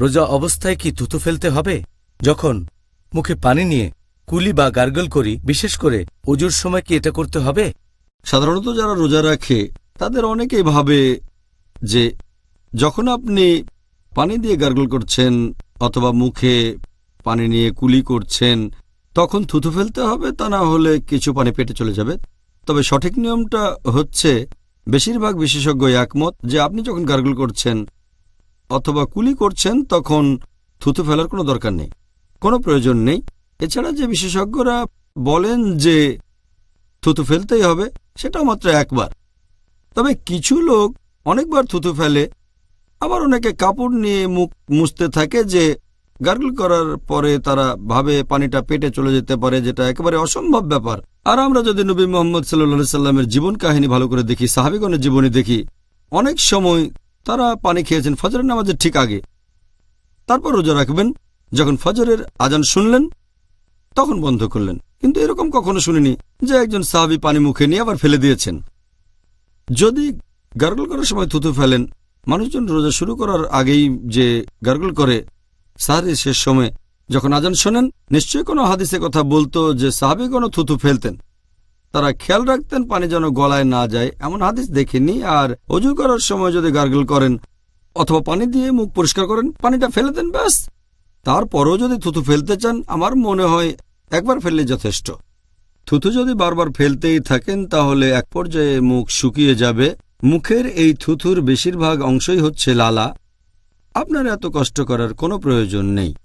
রোজা অবস্থায় কি থুতু ফেলতে হবে? যখন মুখে পানি নিয়ে কুলি বা গার্গল করি, বিশেষ করে অজুর সময় কি এটা করতে হবে? সাধারণত যারা রোজা রাখে, তাদের অনেকেই ভাবে যে যখন আপনি পানি দিয়ে গার্গল করছেন অথবা মুখে পানি নিয়ে কুলি করছেন, তখন থুতু ফেলতে হবে, তা না হলে কিছু পানি পেটে চলে যাবে। তবে সঠিক নিয়মটা হচ্ছে, বেশিরভাগ বিশেষজ্ঞ একমত যে আপনি যখন গার্গল করছেন অথবা কুলি করছেন, তখন থুতু ফেলার কোনো দরকার নেই। কোনো প্রয়োজন নেই। এছাড়া যে বিশেষজ্ঞরা বলেন যে থুতু ফেলতেই হবে, সেটাও মাত্র একবার। তবে কিছু লোক অনেকবার থুতু ফেলে, আবার অনেকে কাপড় নিয়ে মুখ মুছতে থাকে যে গার্গল করার পরে তারা ভাবে পানিটা পেটে চলে যেতে পারে, যেটা একেবারে অসম্ভব ব্যাপার। আর আমরা যদি নবী মোহাম্মদ সাল্লা সাল্লামের জীবন কাহিনী ভালো করে দেখি, সাহাবিগণের জীবনী দেখি, অনেক সময় তারা পানি খেয়েছেন ফজরের নামাজের ঠিক আগে। তারপর রোজা রাখবেন। যখন ফজরের আজান শুনলেন, তখন বন্ধ করলেন। কিন্তু এরকম কখনো শুনিনি যে একজন সাহাবি পানি মুখে নিয়ে আবার ফেলে দিয়েছেন। যদি গার্গল করার সময় থুতু ফেলেন, মানুষজন রোজা শুরু করার আগেই যে গার্গল করে সাহারির শেষ সময় যখন আজান শোনেন, নিশ্চয়ই কোনো হাদিসে কথা বলতো যে সাহাবি কোনো থুতু ফেলতেন। তারা খেয়াল রাখতেন পানি যেন গলায় না যায়, এমন হাদিস দেখেনি আর অজু করার সময় যদি গার্গল করেন, অথবা পানি দিয়ে মুখ পরিষ্কার করেন, পানিটা ফেলে দেন, ব্যাস। তারপরও যদি থুতু ফেলতে চান, আমার মনে হয় একবার ফেললে যথেষ্ট। থুতু যদি বারবার ফেলতেই থাকেন, তাহলে এক পর্যায়ে মুখ শুকিয়ে যাবে। মুখের এই থুথুর বেশিরভাগ অংশই হচ্ছে লালা। আপনার এত কষ্ট করার কোনো প্রয়োজন নেই।